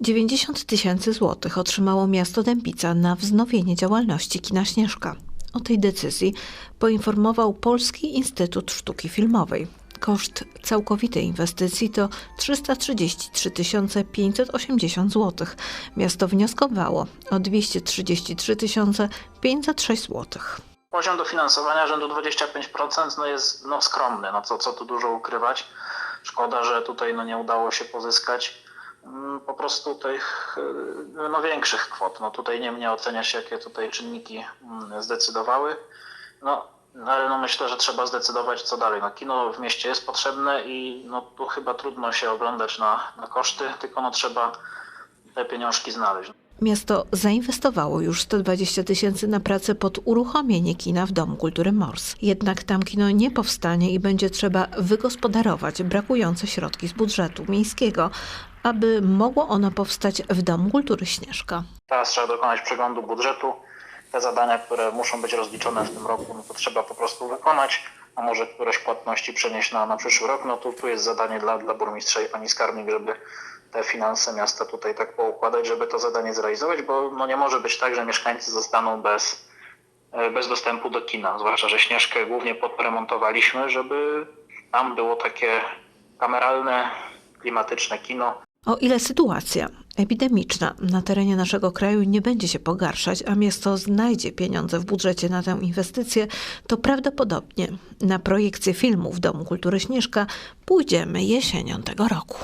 90 tysięcy złotych otrzymało miasto Dębica na wznowienie działalności kina Śnieżka. O tej decyzji poinformował Polski Instytut Sztuki Filmowej. Koszt całkowitej inwestycji to 333 580 zł. Miasto wnioskowało o 233 506 zł. Poziom dofinansowania rzędu 25% no jest no, skromny, no co, co tu dużo ukrywać. Szkoda, że tutaj no, nie udało się pozyskać po prostu tych y, no, większych kwot. No, tutaj nie mnie oceniać, jakie tutaj czynniki mm, zdecydowały. No, ale no, myślę, że trzeba zdecydować, co dalej. No, kino w mieście jest potrzebne i no, tu chyba trudno się oglądać na, na koszty, tylko no, trzeba te pieniążki znaleźć. Miasto zainwestowało już 120 tysięcy na pracę pod uruchomienie kina w Domu Kultury Mors. Jednak tam kino nie powstanie i będzie trzeba wygospodarować brakujące środki z budżetu miejskiego, aby mogło ono powstać w Domu Kultury Śnieżka. Teraz trzeba dokonać przeglądu budżetu. Te zadania, które muszą być rozliczone w tym roku, no to trzeba po prostu wykonać, a może któreś płatności przenieść na, na przyszły rok. No to tu jest zadanie dla, dla burmistrza i pani skarbnik, żeby te finanse miasta tutaj tak poukładać, żeby to zadanie zrealizować, bo no nie może być tak, że mieszkańcy zostaną bez, e, bez dostępu do kina. Zwłaszcza, że Śnieżkę głównie podremontowaliśmy, żeby tam było takie kameralne, klimatyczne kino, O ile sytuacja epidemiczna na terenie naszego kraju nie będzie się pogarszać, a miasto znajdzie pieniądze w budżecie na tę inwestycję, to prawdopodobnie na projekcję filmu w Domu Kultury Śnieżka pójdziemy jesienią tego roku.